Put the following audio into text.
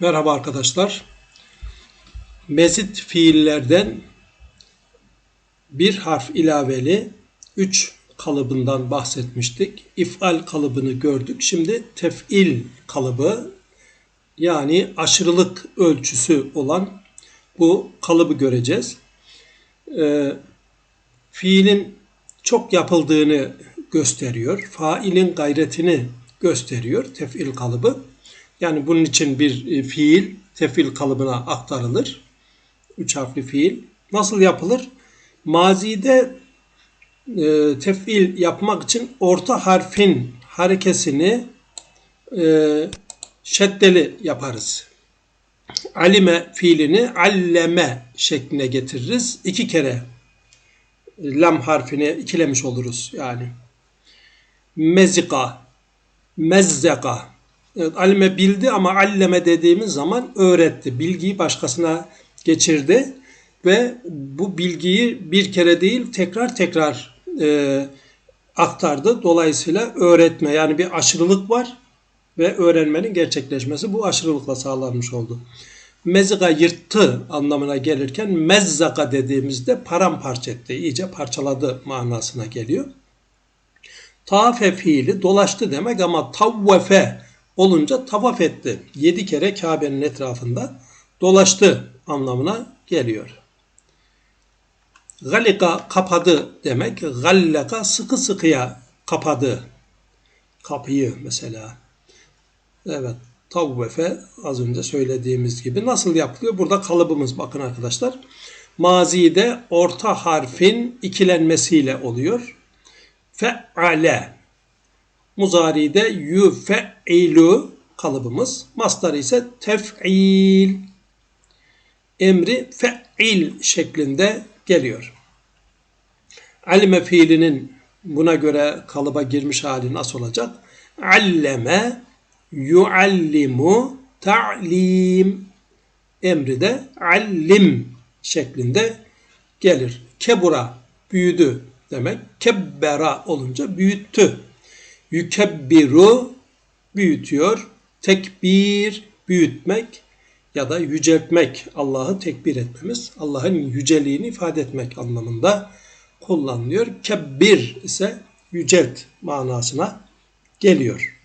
Merhaba arkadaşlar. Mezit fiillerden bir harf ilaveli 3 kalıbından bahsetmiştik. İfal kalıbını gördük. Şimdi tef'il kalıbı yani aşırılık ölçüsü olan bu kalıbı göreceğiz. Ee, fiilin çok yapıldığını gösteriyor. Failin gayretini gösteriyor tef'il kalıbı. Yani bunun için bir e, fiil tefil kalıbına aktarılır. Üç harfli fiil. Nasıl yapılır? Mazide e, tefil yapmak için orta harfin harekesini e, şeddeli yaparız. Alime fiilini alleme şekline getiririz. İki kere lam harfini ikilemiş oluruz yani. Mezika, mezzeka, Evet, alime bildi ama alleme dediğimiz zaman öğretti. Bilgiyi başkasına geçirdi ve bu bilgiyi bir kere değil tekrar tekrar e, aktardı. Dolayısıyla öğretme yani bir aşırılık var ve öğrenmenin gerçekleşmesi bu aşırılıkla sağlanmış oldu. Mezga yırttı anlamına gelirken mezzaka dediğimizde paramparça etti, iyice parçaladı manasına geliyor. Tafe fiili dolaştı demek ama tavvefe olunca tavaf etti. Yedi kere Kabe'nin etrafında dolaştı anlamına geliyor. Galika kapadı demek. Gallaka sıkı sıkıya kapadı. Kapıyı mesela. Evet. Tavvefe az önce söylediğimiz gibi nasıl yapılıyor? Burada kalıbımız bakın arkadaşlar. Mazide orta harfin ikilenmesiyle oluyor. Fe'ale Muzari'de yufe'ilu kalıbımız. Mastarı ise tef'il. Emri fe'il şeklinde geliyor. Alime fiilinin buna göre kalıba girmiş hali nasıl olacak? Alleme yuallimu ta'lim. Emri de allim şeklinde gelir. Kebura büyüdü demek. Kebbera olunca büyüttü Yükebbiru büyütüyor. Tekbir büyütmek ya da yüceltmek. Allah'ı tekbir etmemiz. Allah'ın yüceliğini ifade etmek anlamında kullanılıyor. Kebbir ise yücelt manasına geliyor.